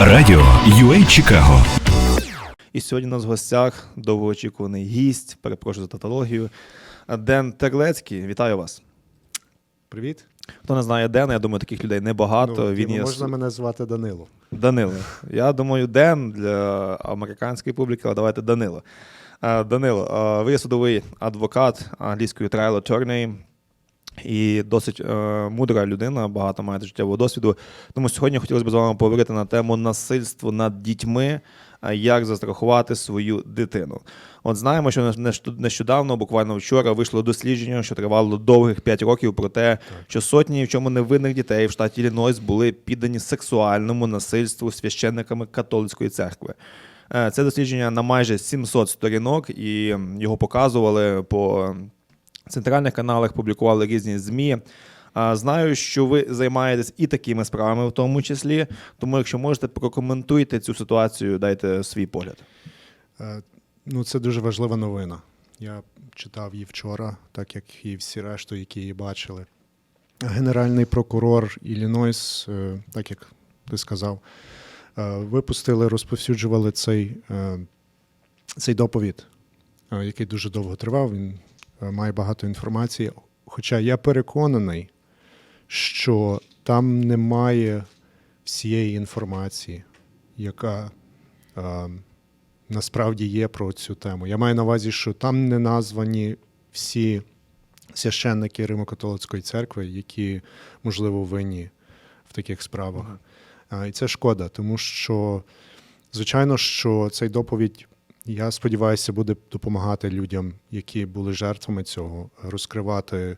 Радіо UA Чикаго. І сьогодні у нас в гостях довгоочікуваний гість, перепрошую за тавтологію, Ден Терлецький. Вітаю вас. Привіт. Хто не знає Дена, я думаю, таких людей небагато. ну, Він є можна мене звати Данило. Данило. Я думаю, Ден для американської публіки, але давайте Данило. Е, Данило, е, ви є судовий адвокат англійської trial attorney і досить е, мудра людина, багато маєте життєвого досвіду. Тому сьогодні хотілося б з вами поговорити на тему насильства над дітьми, е, як застрахувати свою дитину. От знаємо, що нещ- нещодавно, буквально вчора, вийшло дослідження, що тривало довгих 5 років про те, що сотні в чому невинних дітей в штаті Іллінойс були піддані сексуальному насильству священниками католицької церкви. Е, Це дослідження на майже 700 сторінок, і його показували по центральних каналах, публікували різні ЗМІ. Знаю, що ви займаєтесь і такими справами, в тому числі. Тому, якщо можете, прокоментуйте цю ситуацію, дайте свій погляд. Е, Ну, це дуже важлива новина. Я читав її вчора, так як і всі решту, які її бачили. Генеральний прокурор Іллінойс, е, так як ти сказав, е, випустили, розповсюджували цей, цей доповід, е, який дуже довго тривав. Він має багато інформації. Хоча я переконаний, що там немає всієї інформації, яка е, насправді є про цю тему. Я маю на увазі, що там не названі всі священники Римо-католицької церкви, які, можливо, винні в таких справах. А, І це шкода, тому що, звичайно, що цей доповідь, я сподіваюся, буде допомагати людям, які були жертвами цього, розкривати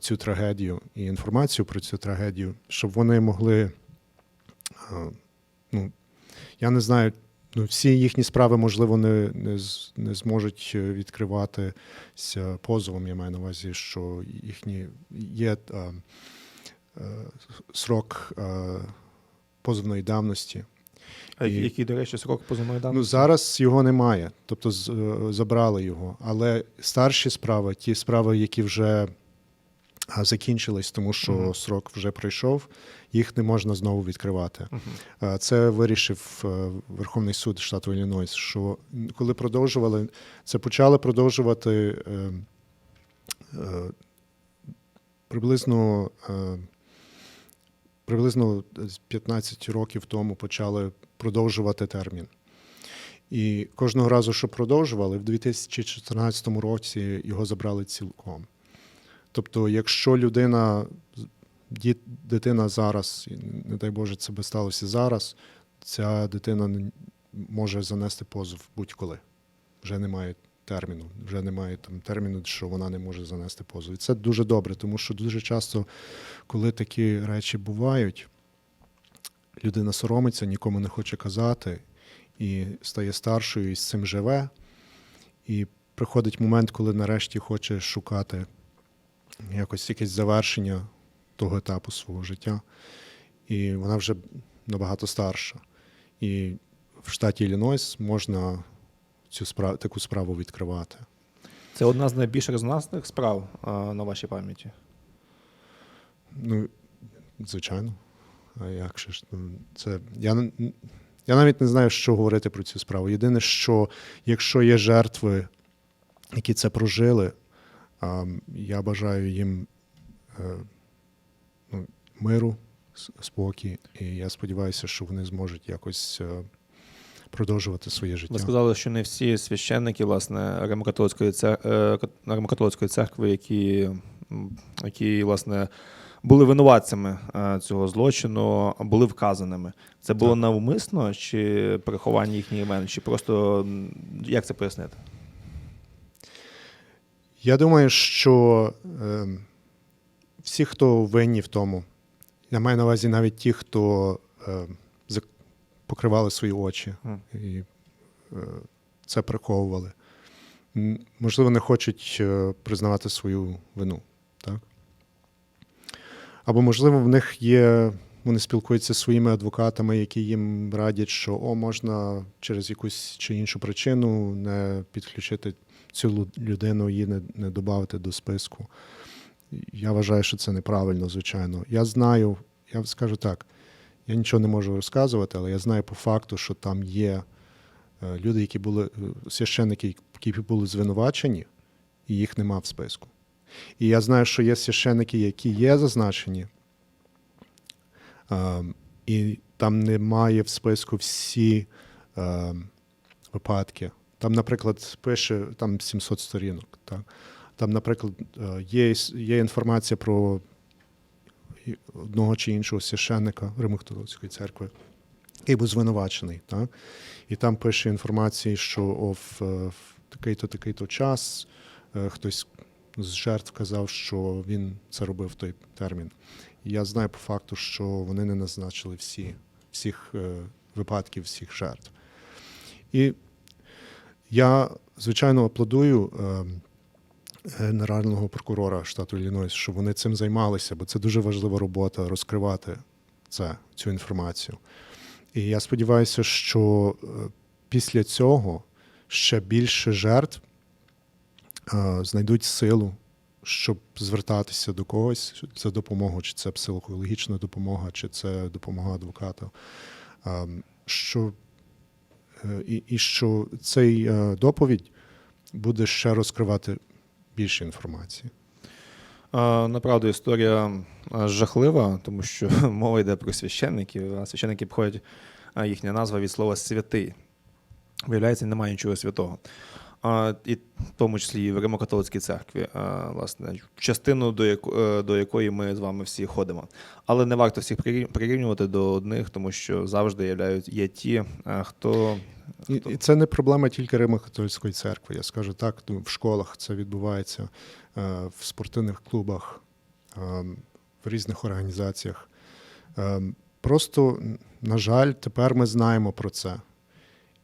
цю трагедію і інформацію про цю трагедію, щоб вони могли. Ну, я не знаю, ну, всі їхні справи, можливо, не, не, не зможуть е, відкриватися позовом. Я маю на увазі, що їхні є е, е, срок е, позовної давності. А І- який, до речі, срок позовної Ну, зараз його немає, тобто е, забрали його. Але старші справи, ті справи, які вже закінчились, тому що Мгм. срок вже пройшов, їх не можна знову відкривати. Е, Це вирішив е, Верховний суд штату Іллінойс, що коли продовжували, це почали продовжувати е, приблизно, приблизно з 15 років тому почали продовжувати термін. І кожного разу, що продовжували, в 2014 році його забрали цілком. Тобто, якщо людина, дитина зараз, не дай Боже, це би сталося зараз, ця дитина може занести позов будь-коли. Вже немає терміну, вже немає там терміну, що вона не може занести позов. І це дуже добре, тому що дуже часто, коли такі речі бувають, людина соромиться, нікому не хоче казати, і стає старшою, і з цим живе. І приходить момент, коли нарешті хоче шукати якось якесь завершення того етапу свого життя. І вона вже набагато старша. І в штаті Іллінойс можна цю справу, таку справу відкривати. Це одна з найбільш резонансних справ а, на вашій пам'яті. Ну, звичайно. А як же ж? Ну, Це, я, я навіть не знаю, що говорити про цю справу. Єдине, що якщо є жертви, які це прожили, а, я бажаю їм е, ну, миру, спокій, і я сподіваюся, що вони зможуть якось е, продовжувати своє життя. Ви сказали, що не всі священники, власне, Римокатолицької цер- е, Римокатолицької церкви, які, які власне, були винуватцями е, цього злочину, були вказаними. Це було Так. навмисно чи приховання їхніх імен, чи просто як це пояснити? Я думаю, що е, всі, хто винні в тому, я маю на увазі навіть ті, хто е, покривали свої очі і е, це приховували, можливо, не хочуть е, признавати свою вину. Так? Або, можливо, в них є. Вони спілкуються зі своїми адвокатами, які їм радять, що о, можна через якусь чи іншу причину не підключити цю людину, її не, не додати до списку. Я вважаю, що це неправильно, звичайно. Я знаю, я скажу так: Я нічого не можу розказувати, але я знаю по факту, що там є е, люди, які були е, священники, які були звинувачені, і їх нема в списку. І я знаю, що є священники, які є зазначені, е, і там немає в списку всі е, випадки. Там, наприклад, пише там 700 сторінок. Так? Там, наприклад, е, є, є інформація про одного чи іншого священника Римокатолицької церкви, який був звинувачений. Так? І там пише інформації, що в, е, в такий-то такий-то час е, хтось з жертв казав, що він це робив той термін. І я знаю по факту, що вони не назначили всі, всіх е, випадків, всіх жертв. І я, звичайно, аплодую е, генерального прокурора штату Іллінойс, що вони цим займалися, бо це дуже важлива робота розкривати це, цю інформацію. І я сподіваюся, що е, після цього ще більше жертв е, знайдуть силу, щоб звертатися до когось за допомогою, чи це психологічна допомога, чи це допомога адвоката. Е, Що, е, і, і що цей е, доповідь буде ще розкривати більше інформації. Направду історія жахлива, тому що мова йде про священників, а священники походять, їхня назва від слова святий. Виявляється, немає нічого святого. А, і в тому числі і в Римокатолицькій церкві, а, власне, частину, до, яко, е, до якої ми з вами всі ходимо. Але не варто всіх прирівнювати до одних, тому що завжди являють, є ті, хто. І, хто- і це не проблема тільки Римо-католицької церкви. Я скажу так, ну, в школах це відбувається, е, в спортивних клубах, е, в різних організаціях. Е, Просто, на жаль, тепер ми знаємо про це.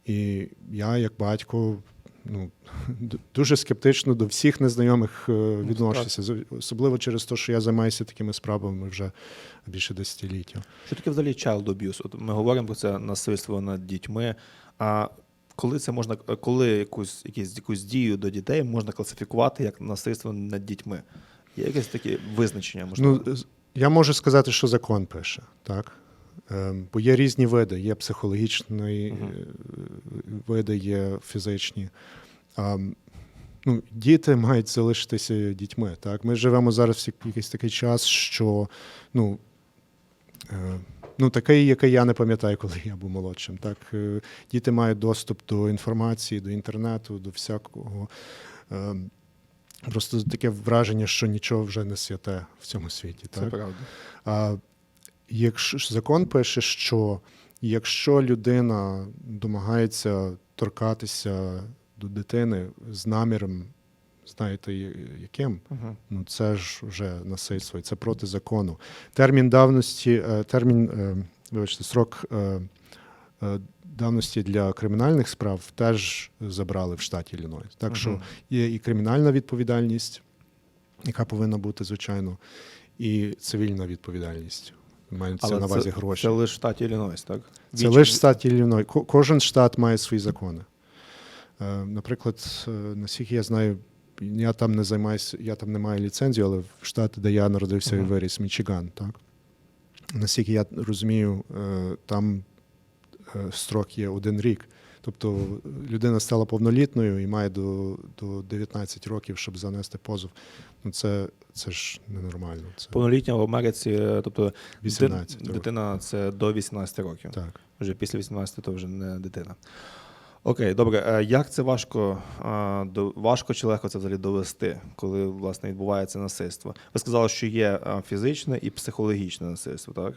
І я, як батько, ну, дуже скептично до всіх незнайомих е, відношуся, З- особливо через те, що я займаюся такими справами вже більше десятиліття. Що таке взагалі child abuse? От ми говоримо про це насильство над дітьми. А коли це можна, коли якусь, якусь, якусь дію до дітей можна класифікувати як насильство над дітьми? Є якесь таке визначення, можливо? Ну, я можу сказати, що закон пише, так? Ем, Бо є різні види, є психологічні е, види, є фізичні. Ам, Ну, діти мають залишитися дітьми. Так? Ми живемо зараз в якийсь такий час, що ну, е, ну, такий, який я не пам'ятаю, коли я був молодшим. Так? Е, Діти мають доступ до інформації, до інтернету, до всякого. Ем, Просто таке враження, що нічого вже не святе в цьому світі. це Так? правда. Якщо закон пише, що якщо людина домагається торкатися до дитини з наміром, знаєте, яким, Угу. ну це ж вже насильство, і це проти закону. Термін давності, е, термін, е, вибачте, срок е, давності для кримінальних справ теж забрали в штаті Іллінойс. Так що є і кримінальна відповідальність, яка повинна бути, звичайно, і цивільна відповідальність. Мається Але на увазі це, гроші. це лише штат Іллінойс, так? Це лише штат Ілліной. Кожен штат має свої закони. Е, Наприклад, е, наскільки я знаю, я там не займаюся, я там не маю ліцензії, але в штаті, де я народився і виріс, Мічиган, так? Наскільки я розумію, е, там строк є один рік. Тобто людина стала повнолітною і має до, до 19 років, щоб занести позов. Ну це, це ж ненормально. Це Повнолітня в Америці, е, тобто 18 дит- дитина це до 18 років. Так. Вже після 18 то вже не дитина. Окей, добре. Е, Як це важко, важко чи легко це взагалі довести, коли власне відбувається насильство? Ви сказали, що є фізичне і психологічне насильство, так?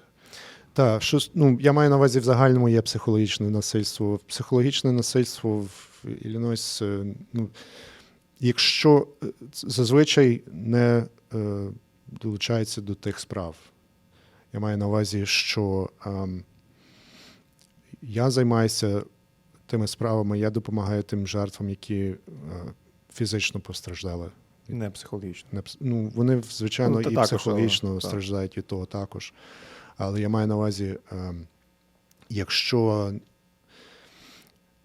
Так, що ну, я маю на увазі в загальному є психологічне насильство. Психологічне насильство в Іллінойс, е, ну, якщо е, зазвичай не е, долучається до тих справ. Я маю на увазі, що ем, я займаюся тими справами, я допомагаю тим жертвам, які е, фізично постраждали Не психологічне. не Ну, вони, звичайно, Ну, і також, психологічно але, так. страждають від того також. Але я маю на увазі, ем, якщо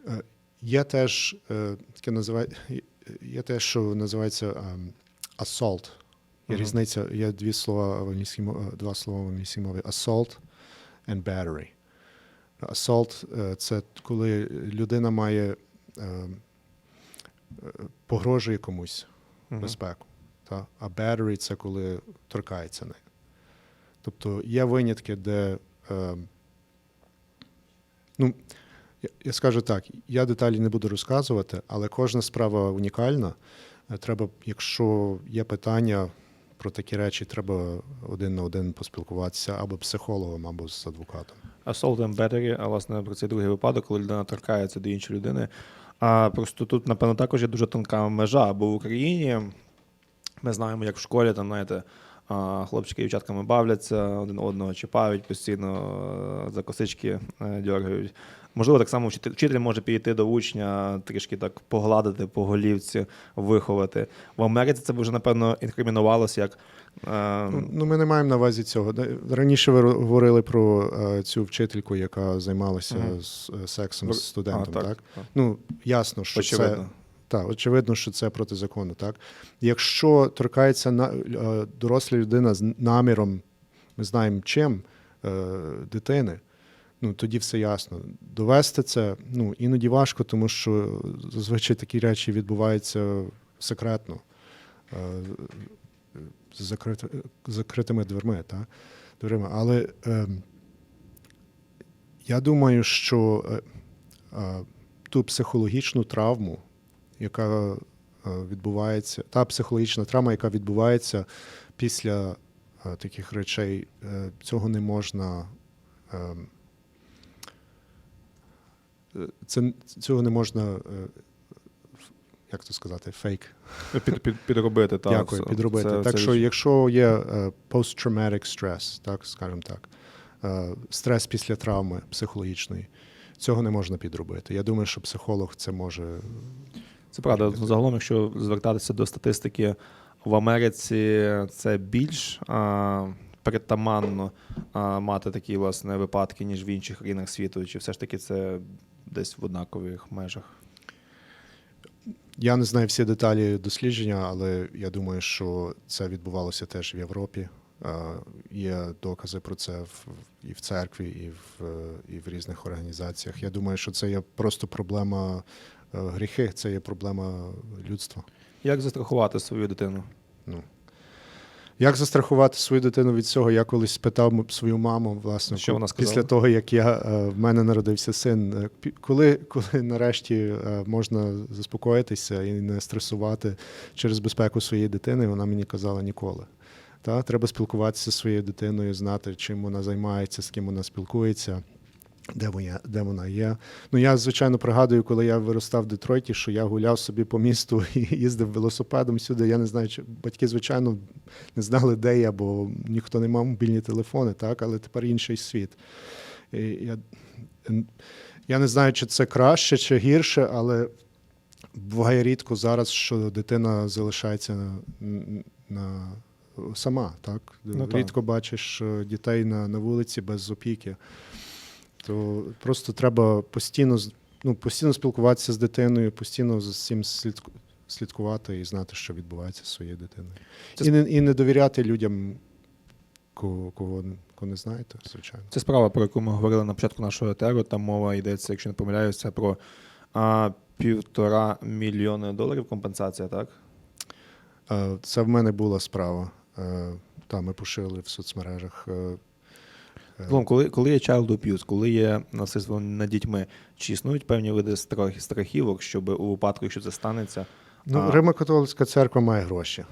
е, є теж е, таке називає, є те, що називається ем, assault. Є Мгм. різниця, є дві слова в англійській мові, два слова в англійській мові. Assault and battery. Assault е, це коли людина має е, е, погрожує комусь Мгм. безпеку. Та? А battery це коли торкається неї. Тобто є винятки, де. Е, ну, я, скажу так, я деталі не буду розказувати, але кожна справа унікальна. Е, Треба, якщо є питання про такі речі, треба один на один поспілкуватися або психологом, або з адвокатом. Assault and battery, а власне про цей другий випадок, коли людина торкається до іншої людини. А просто тут, напевно, також є дуже тонка межа, бо в Україні ми знаємо, як в школі там, знаєте, хлопчики і дівчатками бавляться, один одного чіпають, постійно е, за косички е, дергають. Можливо, так само вчитель, може підійти до учня, трішки так погладити по голівці, виховати. В Америці це вже, напевно, інкримінувалося як. е, Ну, Ну, ми не маємо на увазі цього. Раніше ви говорили про цю вчительку, яка займалася е, сексом з студентом. так, так, так. Ну, ясно, що це Очевидно. Так, очевидно, що це протизаконно, так? Якщо торкається на, е, доросла людина з наміром, ми знаємо чим, е, дитини, ну тоді все ясно. Довести це ну, іноді важко, тому що зазвичай такі речі відбуваються секретно, е, з закрити, закритими дверми. Так? дверима. Але е, я думаю, що е, ту психологічну травму, яка е, відбувається, та психологічна травма, яка відбувається після е, таких речей, е, цього не можна. е, е, Це, цього не можна, як то сказати, фейк. Під, під, підробити, так. Дякую, це- підробити. це- так це що, річ. якщо є post-traumatic stress, так скажімо так, стрес після травми психологічної, цього не можна підробити. Я думаю, що психолог це може. Це правда. Загалом, якщо звертатися до статистики, в Америці це більш а, притаманно а, мати такі власне випадки, ніж в інших країнах світу, чи все ж таки це десь в однакових межах. Я не знаю всі деталі дослідження, але я думаю, що це відбувалося теж в Європі. Є докази про це і в церкві, і в, і в різних організаціях. Я думаю, що це є просто проблема гріхи, це є проблема людства. Як застрахувати свою дитину? Ну. Як застрахувати свою дитину від цього? Я колись питав м- свою маму, власне, Що вона сказала? після того, як я, е, в мене народився син. е, Коли, коли нарешті е, можна заспокоїтися і не стресувати через безпеку своєї дитини, вона мені казала ніколи. Та? Треба спілкуватися зі своєю дитиною, знати, чим вона займається, з ким вона спілкується. Де вона, де вона є. Ну, я, звичайно, пригадую, коли я виростав в Детройті, що я гуляв собі по місту і їздив велосипедом сюди. Я не знаю, чи батьки, звичайно, не знали, де я, бо ніхто не мав мобільні телефони, так, але тепер інший світ. І я, я не знаю, чи це краще, чи гірше, але буває рідко зараз, що дитина залишається на, на, сама. Так? Ну, так. рідко бачиш е, дітей на, на вулиці без опіки. То просто треба постійно, ну, постійно спілкуватися з дитиною, постійно за цим слідкувати і знати, що відбувається з своєю дитиною. Це І, не, і не довіряти людям, кого, кого, кого не знаєте, звичайно. Це справа, про яку ми говорили на початку нашого етеру. Там мова йдеться, якщо не помиляюся, про а, півтора мільйони доларів компенсація, так? Е, Це в мене була справа. Е, Та ми пошили в соцмережах. Е, е, Загалом, коли, коли є child abuse, коли є насильство над дітьми, чи існують певні види страх, страхівок, щоб у випадку, якщо це станеться, Ну, а- Римо-католицька церква має гроші.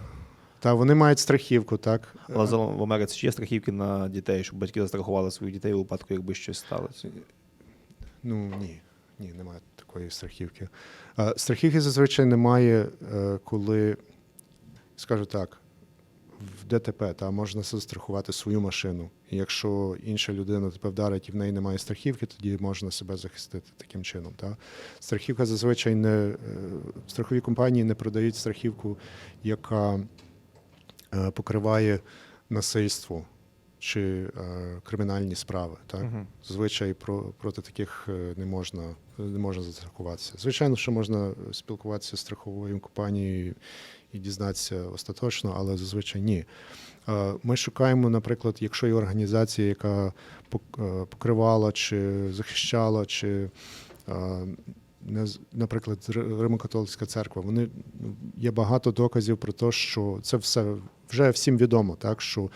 Та вони мають страхівку, так? але загалом в Америці чи є страхівки на дітей, щоб батьки застрахували своїх дітей у випадку, якби щось сталося? Ну ні, ні, немає такої страхівки. А, страхівки зазвичай немає, е, коли, скажу так, в ДТП та можна застрахувати свою машину. І якщо інша людина тебе вдарить і в неї немає страхівки, тоді можна себе захистити таким чином. Та? Страхівка зазвичай не е, страхові компанії не продають страхівку, яка е, покриває насильство чи е, кримінальні справи. Так? Зазвичай про, проти таких не можна, не можна застрахуватися. Звичайно, що можна спілкуватися з страховою компанією і дізнатися остаточно, але зазвичай ні. Е, Ми шукаємо, наприклад, якщо є організація, яка е, покривала чи захищала, чи е, наприклад, Ри- Римо-католицька церква, вони ну, є багато доказів про те, що це все вже всім відомо, так що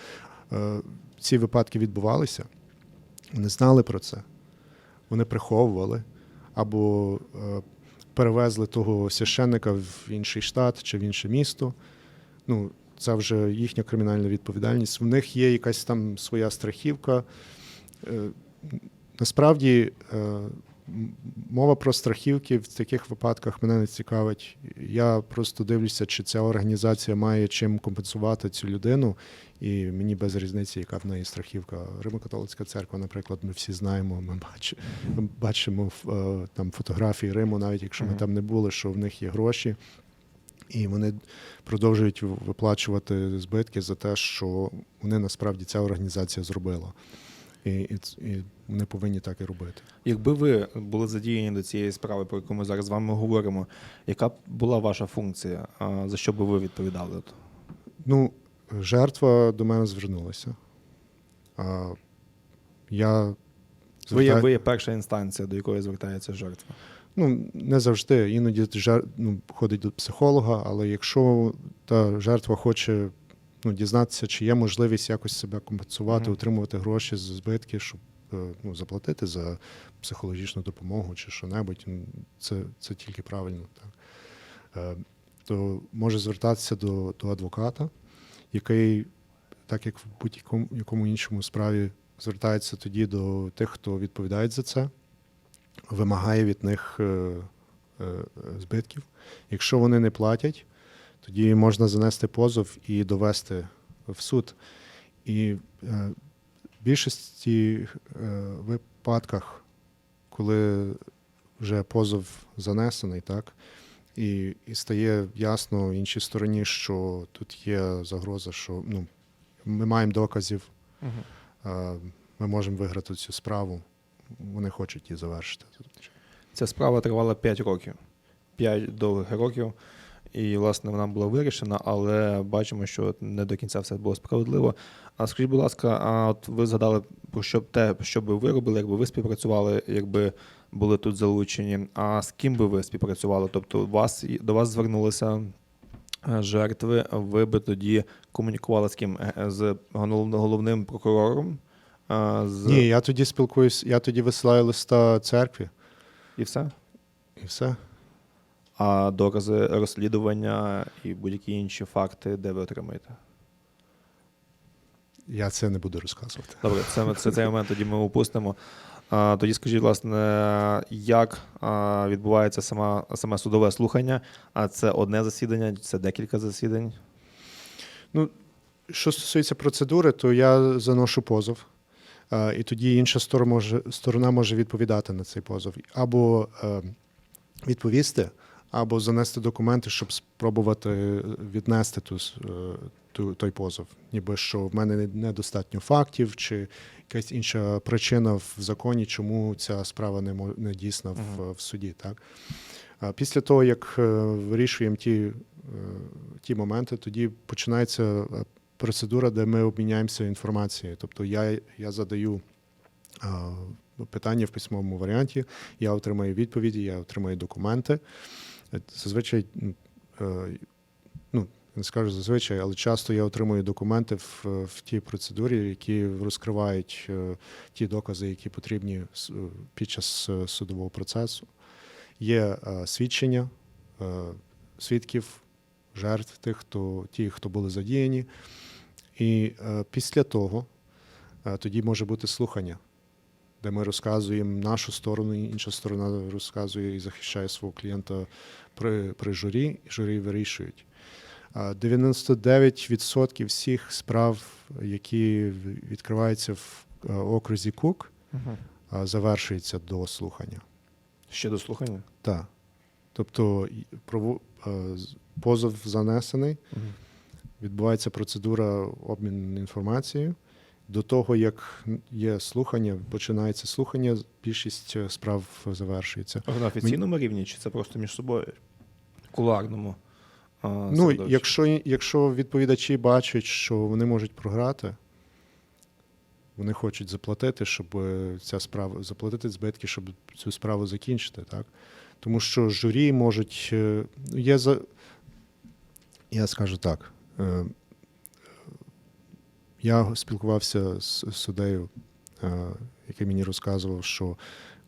ці випадки відбувалися. Вони знали про це, вони приховували або перевезли того священника в інший штат чи в інше місто. Ну, це вже їхня кримінальна відповідальність. В них є якась там своя страхівка. Е, Насправді, е, мова про страхівки в таких випадках мене не цікавить. Я просто дивлюся, чи ця організація має чим компенсувати цю людину, і мені без різниці, яка в неї страхівка. Римо-католицька церква, наприклад, ми всі знаємо, ми бачимо, е, там фотографії Риму, навіть якщо ми там не були, що в них є гроші. І вони продовжують виплачувати збитки за те, що вони насправді ця організація зробила. І, і, і вони повинні так і робити. Якби ви були задіяні до цієї справи, про яку ми зараз з вами говоримо, яка була ваша функція? А, За що би ви відповідали? Ну, жертва до мене звернулася. А, я Ви, є, ви є перша інстанція, до якої звертається жертва. Ну, не завжди. Іноді жер... ну, ходить до психолога, але якщо та жертва хоче ну, дізнатися, чи є можливість якось себе компенсувати, Мгм. отримувати гроші з збитки, щоб е, ну, заплатити за психологічну допомогу чи що-небудь, це, це тільки правильно. Так. Е, То може звертатися до, до адвоката, який, так як в будь-якому якому іншому справі, звертається тоді до тих, хто відповідає за це вимагає від них е, збитків. Якщо вони не платять, тоді можна занести позов і довести в суд. І е, в більшості е, випадках, коли вже позов занесений, так, і, і стає ясно іншій стороні, що тут є загроза, що ну, ми маємо доказів, е, ми можемо виграти цю справу. Вони хочуть її завершити. Ця справа тривала 5 років. 5 довгих років. І, власне, вона була вирішена, але бачимо, що не до кінця все було справедливо. А скажіть, будь ласка, а от ви згадали про що б те, що би ви робили, якби ви співпрацювали, якби були тут залучені. А з ким би ви співпрацювали? Тобто вас, до вас звернулися е, жертви, ви би тоді комунікували з ким? Е, е, З головним прокурором? З... Ні, я тоді спілкуюсь, я тоді висилаю листа церкві І все? і все. А докази розслідування і будь-які інші факти, де ви отримаєте? Я це не буду розказувати. Добре, це, це цей момент тоді ми упустимо. А, тоді скажіть, власне, як а, відбувається сама, саме судове слухання? А це одне засідання, це декілька засідань? Ну, що стосується процедури, то я заношу позов. І тоді інша сторона може, сторона може відповідати на цей позов. Або е, відповісти, або занести документи, щоб спробувати віднести ту, е, ту, той позов. Ніби що в мене недостатньо фактів, чи якась інша причина в законі, чому ця справа не, не дійсна в, в суді. Так? Після того, як е, вирішуємо ті, е, ті моменти, тоді починається процедура, де ми обміняємося інформацією. Тобто я, я задаю питання в письмовому варіанті, я отримаю відповіді, я отримаю документи. Е, Зазвичай, е, ну, не скажу зазвичай, але часто я отримую документи в, в тій процедурі, які розкривають е, ті докази, які потрібні під час судового процесу. Є свідчення свідків, жертв, тих, хто, ті, хто були задіяні. І після того тоді може бути слухання, де ми розказуємо нашу сторону, інша сторона розказує і захищає свого клієнта при, при журі, і журі вирішують. 99% всіх справ, які відкриваються в е, окрузі Кук, Угу. завершуються до слухання. Ще до слухання? Так. Тобто е, позов занесений, Угу. відбувається процедура обміну інформацією, до того, як є слухання, починається слухання, більшість е, справ завершується. На офіційному рівні, чи це просто між собою? Кулуарному. а, Ну, середовищі? якщо, якщо відповідачі бачать, що вони можуть програти, вони хочуть заплатити, щоб е, ця справа заплатити збитки, щоб цю справу закінчити, так? Тому що журі можуть. е, ну, Є за... Я скажу так. Е, Я спілкувався з суддею, е, який мені розказував, що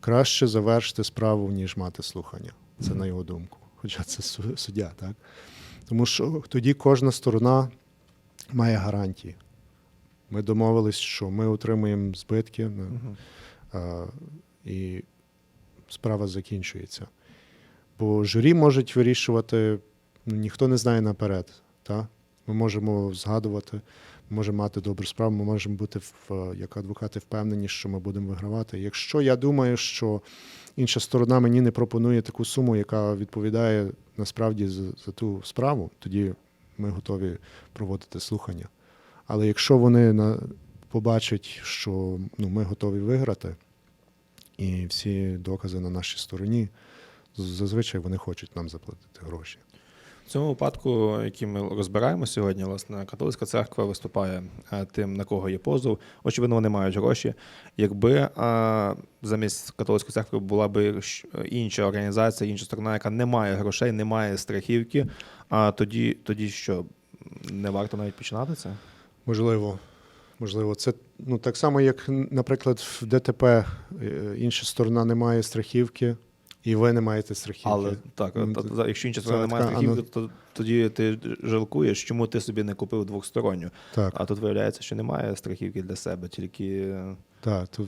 краще завершити справу, ніж мати слухання. Це на його думку. Хоча це суддя, так? Тому що тоді кожна сторона має гарантії. Ми домовились, що ми отримуємо збитки, а, і справа закінчується. Бо журі можуть вирішувати, ну, ніхто не знає наперед. Та? Ми можемо згадувати, можемо мати добру справу, ми можемо бути в, як адвокати впевнені, що ми будемо вигравати. Якщо я думаю, що інша сторона мені не пропонує таку суму, яка відповідає насправді за, за ту справу, тоді ми готові проводити слухання. Але якщо вони на, побачать, що ну, ми готові виграти, і всі докази на нашій стороні, зазвичай вони хочуть нам заплатити гроші. В цьому випадку, який ми розбираємо сьогодні, власне, католицька церква виступає е, тим, на кого є позов. Очевидно, вони мають гроші. Якби е, замість католицької церкви була би інша організація, інша сторона, яка не має грошей, не має страхівки, а тоді, тоді що не варто навіть починати це? Можливо, можливо, це ну, так само, як, наприклад, в ДТП е, інша сторона не має страхівки, і ви не маєте страхівки. Але так, Ну, та- та- якщо інша сторона не має така страхівки, ано- то тоді ти жалкуєш, чому ти собі не купив двохсторонню. Так, А тут виявляється, що немає страхівки для себе, тільки так, то,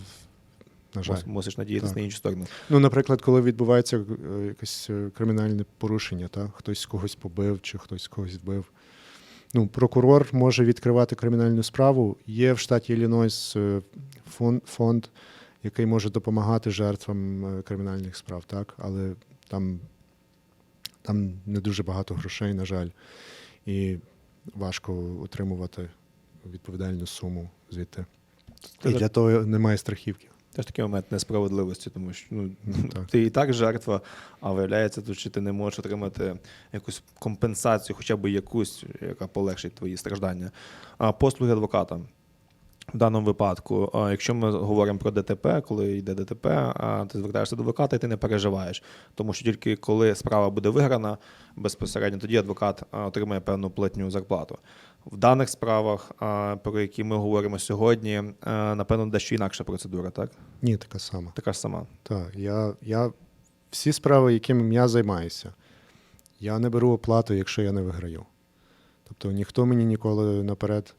на жаль. мус- мусиш надіятися Так. на іншу сторону. Ну, наприклад, коли відбувається е, якесь е, кримінальне порушення, та? хтось когось побив чи хтось когось вбив. Ну, прокурор може відкривати кримінальну справу. Є в штаті Іллінойс е, фонд, фонд, який може допомагати жертвам е, кримінальних справ, так? але там, там не дуже багато грошей, на жаль, і важко отримувати відповідальну суму звідти. І для того немає страхівки. Теж такий момент несправедливості, тому що ну, Ну, так. ти і так жертва, а виявляється, тут що ти не можеш отримати якусь компенсацію, хоча б якусь, яка полегшить твої страждання. А послуги адвоката. В даному випадку, якщо ми говоримо про ДТП, коли йде ДТП, ти звертаєшся до адвоката і ти не переживаєш. Тому що тільки коли справа буде виграна, безпосередньо тоді адвокат а, отримає певну платню зарплату. В даних справах, про які ми говоримо сьогодні, напевно, дещо інакша процедура, так? Ні, така сама. Така ж сама. Так, я, я всі справи, якими я займаюся, я не беру оплату, якщо я не виграю. Тобто ніхто мені ніколи наперед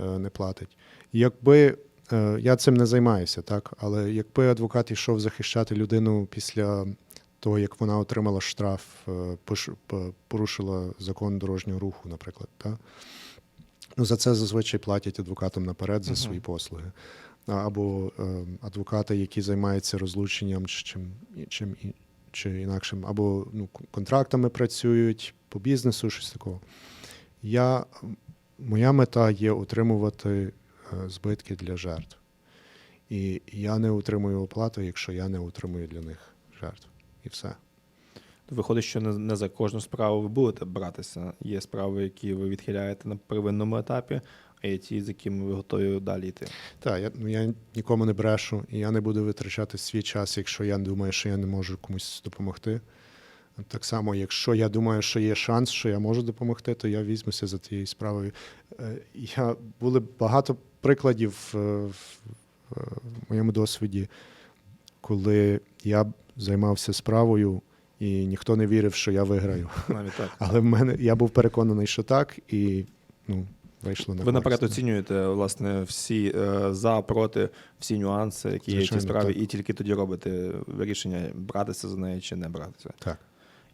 е, не платить. Якби е, я цим не займаюся, так, але якби адвокат йшов захищати людину після того, як вона отримала штраф, е, порушила закон дорожнього руху, наприклад, так, ну, за це зазвичай платять адвокатам наперед за свої послуги. Або е, адвокати, які займаються розлученням чи чим, чим чи інакшим, або ну, контрактами працюють по бізнесу, щось такого. Я, моя мета є отримувати збитки для жертв. І я не отримую оплату, якщо я не отримую для них жертв. І все. Виходить, що не, не за кожну справу ви будете братися. Є справи, які ви відхиляєте на первинному етапі, а є ті, з якими ви готові далі йти. Так, я, ну, я нікому не брешу, і я не буду витрачати свій час, якщо я думаю, що я не можу комусь допомогти. Так само, якщо я думаю, що є шанс, що я можу допомогти, то я візьмуся за тією справою. Е, Я були багато прикладів е, в е, моєму досвіді, коли я займався справою, і ніхто не вірив, що я виграю. Навіть так. Але в мене я був переконаний, що так, і ну, вийшло на Ви наперед оцінюєте власне всі е, за, проти, всі нюанси, які є в цій справі, так. і тільки тоді робите рішення братися за неї чи не братися. Так.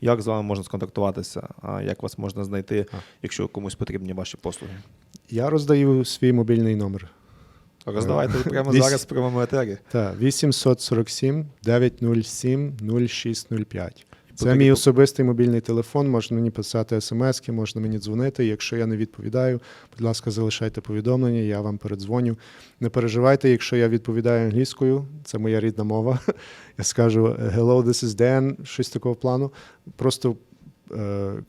Як з вами можна сконтактуватися? А як вас можна знайти, А. якщо комусь потрібні ваші послуги? Я роздаю свій мобільний номер. Роздавайте прямо зараз в прямому етері. Так, 847 907 0605. Це мій особистий мобільний телефон, можна мені писати смски, можна мені дзвонити. Якщо я не відповідаю, будь ласка, залишайте повідомлення, я вам передзвоню. Не переживайте, якщо я відповідаю англійською, це моя рідна мова. Я скажу hello, this is Dan, щось такого плану. Просто е,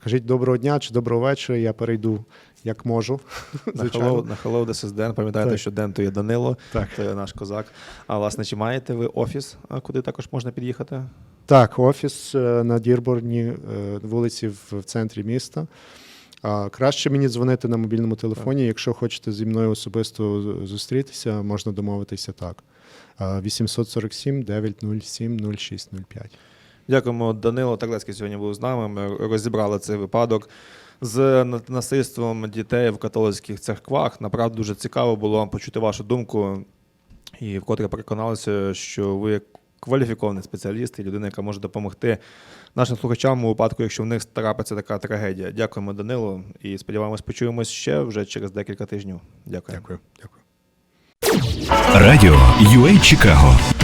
кажіть доброго дня чи доброго вечора, я перейду як можу. На hello, на hello, this is Dan. Пам'ятаєте, Так. що Ден то є Данило, Так. то є наш козак. А власне, чи маєте ви офіс, куди також можна під'їхати? Так, офіс е, на Дірборні, е, вулиці в центрі міста. А краще мені дзвонити на мобільному телефоні. Якщо хочете зі мною особисто зустрітися, можна домовитися так. 847 907 0605. Дякуємо, Данило Терлецький сьогодні був з нами. Ми розібрали цей випадок з насильством дітей в католицьких церквах. Направду дуже цікаво було почути вашу думку і вкотре переконалися, що ви кваліфікований спеціаліст і людина, яка може допомогти нашим слухачам у випадку, якщо в них трапиться така трагедія. Дякуємо, Данило, і сподіваємось, почуємось ще вже через декілька тижнів. Дякую. Дякую. Дякую. Радіо UA Чикаго